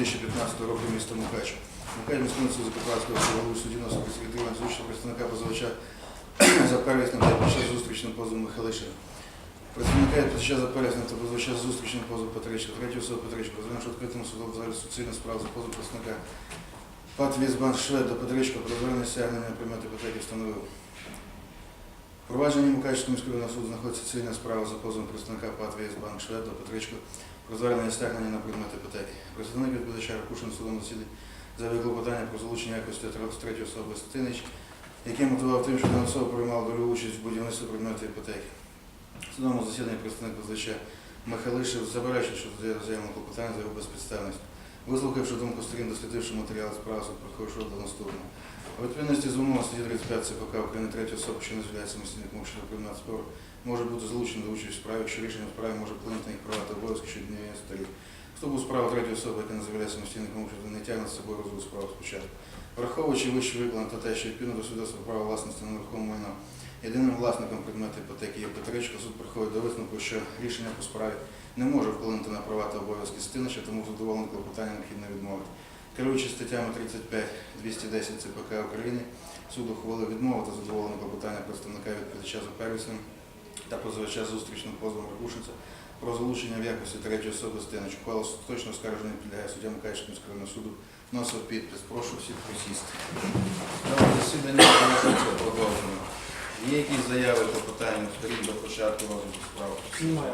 2015 року міста Мукачево. Мукачево міського Закарпатського голови судді носив секретаря звучного представника позивача за первісним та під час зустрічним позовом Михайлишина. Представника час за первісним та позивача зустрічним позовом Петричка, третю особу Петричка, розглянувши відкритому судовому залі суцільну справу за позов представника ПАТ Візбанк Швед до Петричка про звернення стягнення предмету іпотеки встановив. Провадження Мукачевського міського суду знаходиться цивільна справа за позовом представника ПАТ Візбанк Швед до Петричка про звернення стягнення на предмет іпотеки. Представник відповідача Ракушин судом засідання заявив клопотання про залучення якості третьої особи Стинич, який мотивував тим, що дана особа приймала долю участь в будівництві предмету іпотеки. Судовому засіданні представник позича Михайлишев заперечив, що заявлено клопотання за його безпідставність. Вислухавши думку сторін, дослідивши матеріали справи, прийшов до наступного. У відповідності з вимогою статті 35 ЦПК України третя особа, що не з'являється самостійним мовчим предмет спору, може бути залучений до участі в справі, якщо рішення в справі може вплинути на їх права та обов'язки щодо однієї сторін. Хто був справа третьої особи, яка не з'являється самостійним мовчим, не тягне з собою розгляд справи спочатку. Враховуючи вище викладено та те, що відповідно до свідоцтва права власності на нерухоме майно єдиним власником предмету іпотеки є Петричка, суд приходить до висновку, що рішення по справі не може вплинути на права та обов'язки Стинича, тому задоволене клопотання необхідно відмовити. Керуючись статтями 35 210 ЦПК України, суд ухвалив відмову та задоволене клопотання представника відповідача за первісним та позивача зустрічним позовом Ракушинця про залучення в якості третьої особи Стинич. Ухвала точно оскарження підлягає суддя Микачівського міського суду. Носив підпис. Прошу всіх присісти. Засідання продовжено. Є якісь заяви, клопотання сторін до початку розгляду справи? Немає.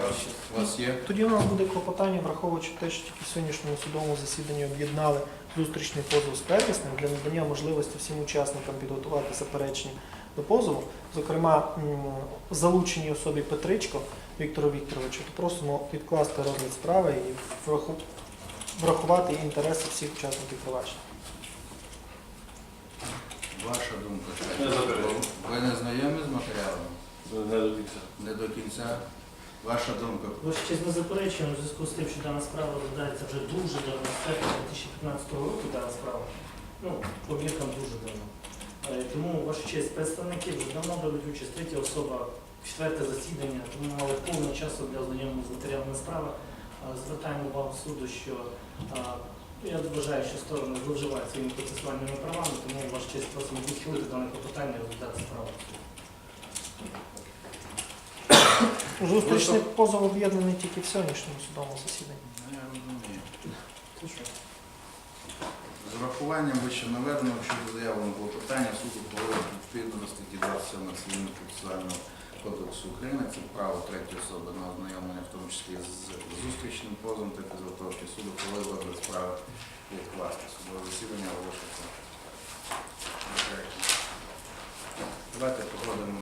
У вас є? Тоді у нас буде клопотання, враховуючи те, що тільки в сьогоднішньому судовому засіданні об'єднали зустрічний позов з первісним для надання можливості всім учасникам підготувати заперечення до позову, зокрема м, залученій особі Петричко Віктору Вікторовичу, то просимо відкласти розгляд справи і враху- врахувати інтереси всіх учасників провадження. Ваша думка. Не заперечую. Ви не знайомі з матеріалами? Не до кінця. Не до кінця. Ваша думка. Ваша честь, не заперечуємо в зв'язку з тим, що дана справа розглядається вже дуже давно, з 2015 року дана справа. Ну, об'єктом дуже давно. Е, Тому, ваша честь, представники вже давно беруть участь, третя особа, четверте засідання, тому мали повно часу для ознайомлення з матеріалами справи. Е, Звертаємо увагу суду, що е, я вважаю, що сторони зловживають своїми процесуальними правами, тому ваша честь просимо відхилити дане клопотання і розглядати справу. Зустрічний позов об'єднаний тільки в сьогоднішньому судовому засіданні. Ну, Я розумію. З урахуванням вище наведеного щодо заявленого клопотання суду ухвалив відповідно до статті 27 Цивільного процесуального Кодексу України це право третьої особи на ознайомлення, в тому числі з зустрічним позовом та підготовки суду, коли розгляд справи відкласти. Судове засідання оголошується. Давайте